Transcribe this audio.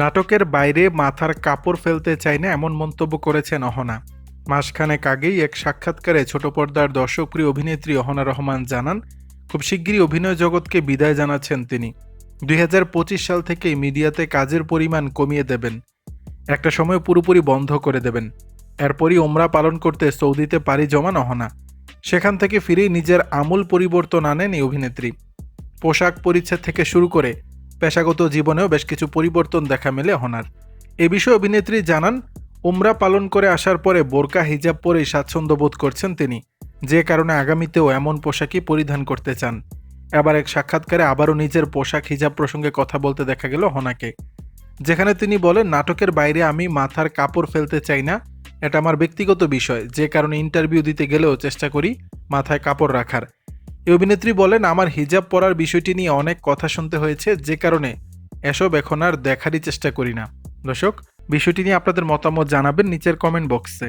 নাটকের বাইরে মাথার কাপড় ফেলতে চায় না এমন মন্তব্য করেছেন অহনা। মাসখানেক আগেই এক সাক্ষাৎকারে ছোট পর্দার দর্শকপ্রিয় অভিনেত্রী অহনা রহমান জানান, খুব শিগগিরই অভিনয় জগৎকে বিদায় জানাচ্ছেন তিনি। দুই হাজার পঁচিশ সাল থেকেই মিডিয়াতে কাজের পরিমাণ কমিয়ে দেবেন। একটা সময় পুরোপুরি বন্ধ করে দেবেন। এরপরই ওমরা পালন করতে সৌদিতে পাড়ি জমান অহনা। সেখান থেকে ফিরেই নিজের আমূল পরিবর্তন আনেন এই অভিনেত্রী। পোশাক পরিচ্ছদ থেকে শুরু করে পেশাগত জীবনেও বেশ কিছু পরিবর্তন দেখা মেলে অহনার এ বিষয়ে অভিনেত্রী জানান, উমরা পালন করে আসার পরে বোরকা, হিজাব পরেই স্বাচ্ছন্দ্য বোধ করছেন তিনি। যে কারণে আগামীতেও এমন পোশাকই পরিধান করতে চান। এবার এক সাক্ষাৎকারে আবারও নিজের পোশাক, হিজাব প্রসঙ্গে কথা বলতে দেখা গেল হনাকে। যেখানে তিনি বলেন, নাটকের বাইরে আমি মাথার কাপড় ফেলতে চাই না। এটা আমার ব্যক্তিগত বিষয়। যে কারণে ইন্টারভিউ দিতে গেলেও চেষ্টা করি মাথায় কাপড় রাখার। এই অভিনেত্রী বলেন, আমার হিজাব পরার বিষয়টি নিয়ে অনেক কথা শুনতে হয়েছে, যে কারণে এসব এখন আর দেখারই চেষ্টা করি না। দর্শক, বিষয়টি নিয়ে আপনাদের মতামত জানাবেন নিচের কমেন্ট বক্সে